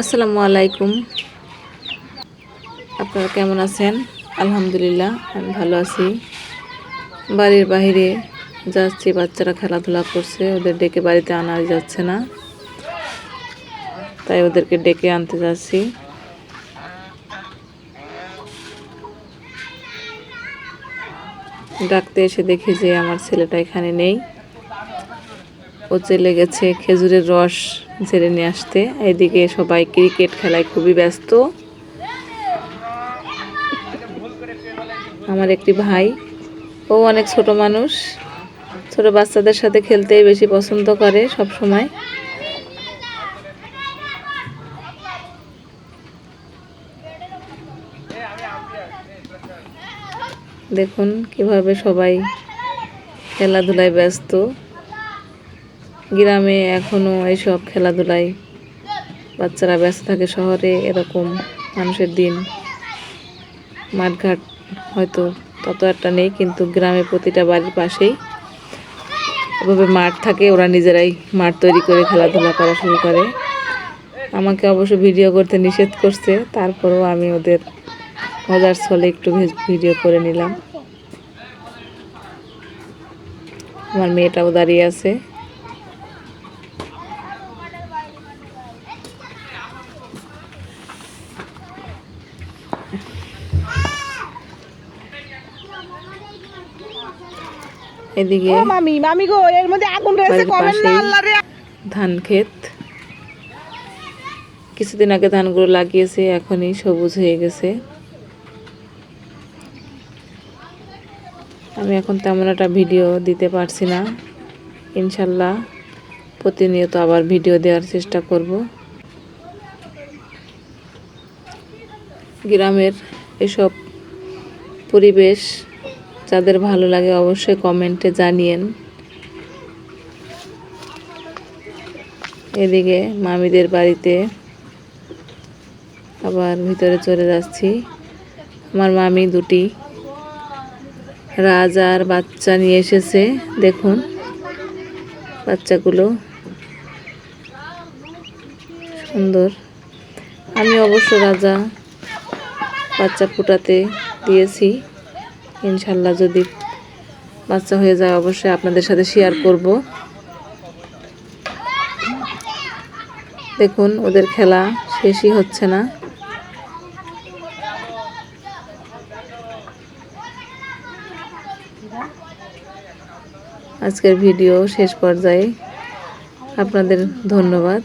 আসসালামু আলাইকুম। আপনারা কেমন আছেন? আলহামদুলিল্লাহ, আমি ভালো আছি। বাড়ির বাইরে যাচ্ছি, বাচ্চারা খেলাধুলা করছে, ওদের ডেকে বাড়িতে আনা যাচ্ছে না। তাই ওদেরকে ডেকে আনতে যাচ্ছি। ডাকতে এসে দেখি যে আমার ছেলেটা এখানে নেই। ও চলে গেছে খেজুরের রস ঝেড়ে নিয়ে আসতে। এদিকে সবাই ক্রিকেট খেলায় খুবই ব্যস্ত। আমার একটি ভাই, ও অনেক ছোট মানুষ। ছোট বাচ্চাদের সাথে খেলতেই বেশি পছন্দ করে সব সময় দেখুন কীভাবে সবাই খেলাধুলায় ব্যস্ত। গ্রামে এখনও এইসব খেলাধুলায় বাচ্চারা ব্যস্ত থাকে শহরে এরকম মানুষের দিন। মাঠঘাট হয়তো তত একটা নেই, কিন্তু গ্রামে প্রতিটা বাড়ির পাশেই এভাবে মাঠ থাকে, ওরা নিজেরাই মাঠ তৈরি করে খেলাধুলা করা শুরু করে। আমাকে অবশ্য ভিডিও করতে নিষেধ করছে, তারপরেও আমি ওদের মজার ছলে একটু ভিডিও করে নিলাম। আমার মেয়েটাও দাঁড়িয়ে আছে। এদিকে ও মামি মামি গো এর মধ্যে আগুন রয়েছে কমেন না আল্লাহ রে। ধান ক্ষেত কিছুদিন আগে ধানগুলো লাগিয়েছে এখনই সবুজ হয়ে গেছে। আমি এখন তেমন একটা ভিডিও দিতে পারছি না। ইনশাল্লাহ প্রতিনিয়ত আবার ভিডিও দেওয়ার চেষ্টা করব। গ্রামের এসব পরিবেশ যাদের ভালো লাগে অবশ্যই কমেন্টে জানিয়েন। এদিকে মামিদের বাড়িতে আবার ভিতরে চলে যাচ্ছি। আমার মামি দুটি। রাজার বাচ্চা নিয়ে এসেছে, দেখুন। বাচ্চাগুলো সুন্দর। আমি অবশ্য রাজা। বাচ্চা ফুটাতে দিয়েছি। ইনশাল্লাহ যদি বাচ্চা হয়ে যায়, অবশ্যই আপনাদের সাথে শেয়ার করব। দেখুন, ওদের খেলা শেষই হচ্ছে না। আজকের ভিডিও শেষ পর্যায়ে। আপনাদের ধন্যবাদ।